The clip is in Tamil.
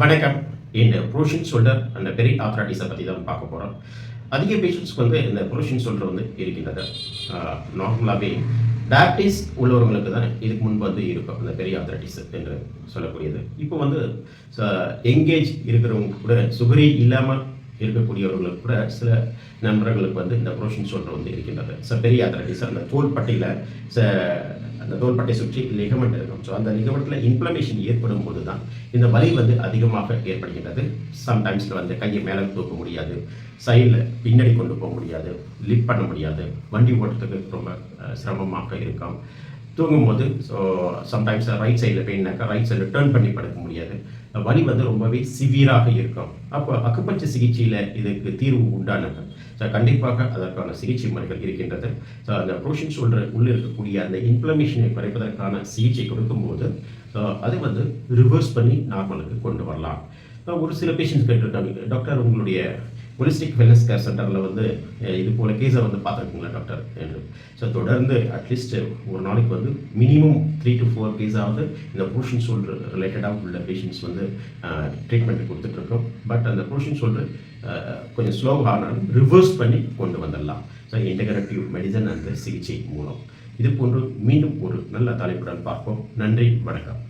வணக்கம். இந்த புரோஷன் ஷோல்டர் அந்த பெரிய ஆத்ராட்டிஸை பற்றி தான் பார்க்க போகிறோம் அதிக பேஷண்ட்ஸ்க்கு வந்து இந்த புரோஷன் ஷோல்டர் வந்து இருக்கின்றது. நார்மலாகவே டயபிட்டிஸ் உள்ளவர்களுக்கு தான் இதுக்கு முன்பு வந்து இருக்கும் அந்த பெரிய ஆத்ராட்டிஸ் என்று சொல்லக்கூடியது. இப்போ வந்து எங்கேஜ் இருக்கிறவங்க கூட சுகரி இல்லாமல் இருக்கக்கூடியவர்களுக்கு கூட சில நண்பர்களுக்கு வந்து இந்த புரோஷன் ஷோல்டர் வந்து இருக்கின்றது. சார் பெரிய சார் அந்த தோள்பட்டையில் ச அந்த தோள்பட்டை சுற்றி லிகமெண்ட் இருக்கும். ஸோ அந்த லிகமெண்ட்டில் இன்ஃப்ளமேஷன் ஏற்படும் போது தான் இந்த வலி வந்து அதிகமாக ஏற்படுகின்றது. சம்டைம்ஸில் வந்து கையை மேலே தூக்க முடியாது. சைடில் பின்னாடி கொண்டு போக முடியாது. லிஃப்ட் பண்ண முடியாது. வண்டி ஓட்டுறதுக்கு ரொம்ப சிரமமாக இருக்கும். தூங்கும்போது ஸோ சம்டைம்ஸ் ரைட் சைடில் பெயின்னாக்கா ரைட் சைடில் டேர்ன் பண்ணி படுக்க முடியாது. வலி வந்து ரொம்பவே சிவியராக இருக்கும். அப்போ அக்குப்பஞ்ச சிகிச்சையில் இதுக்கு தீர்வு உண்டானது. ஸோ கண்டிப்பாக அதற்கான சிகிச்சை முறைகள் இருக்கின்றது. ஸோ அந்த ப்ரோஷன் ஷோல்டர் உள்ளே இருக்கக்கூடிய அந்த இன்ஃப்ளமேஷனை குறைப்பதற்கான சிகிச்சை கொடுக்கும்போது ஸோ அதை வந்து ரிவர்ஸ் பண்ணி நார்மலுக்கு கொண்டு வரலாம். ஒரு சில பேஷண்ட்ஸ் கேட்டிருக்காங்க டாக்டர் உங்களுடைய ஹொலிஸ்டிக் வெல்னஸ் கேர் சென்டரில் வந்து இது போல கேஸை வந்து பார்த்துருக்கீங்களா டாக்டர் என்று. ஸோ தொடர்ந்து அட்லீஸ்ட் ஒரு நாளைக்கு வந்து மினிமம் த்ரீ டு ஃபோர் கேஸாவது இந்த போர்ஷன் சோல்டர் ரிலேட்டடாக உள்ள பேஷண்ட்ஸ் வந்து ட்ரீட்மெண்ட் கொடுத்துட்ருக்கோம் பட் அந்த போர்ஷன் சோல்டர் கொஞ்சம் ஸ்லோவாக ஆனாலும் ரிவர்ஸ் பண்ணி கொண்டு வந்துடலாம். ஸோ இன்டகரேட்டிவ் மெடிசன் அந்த சிகிச்சை மூலம். இது போன்று மீண்டும் ஒரு நல்ல தலைப்புடன் பார்ப்போம். நன்றி வணக்கம்.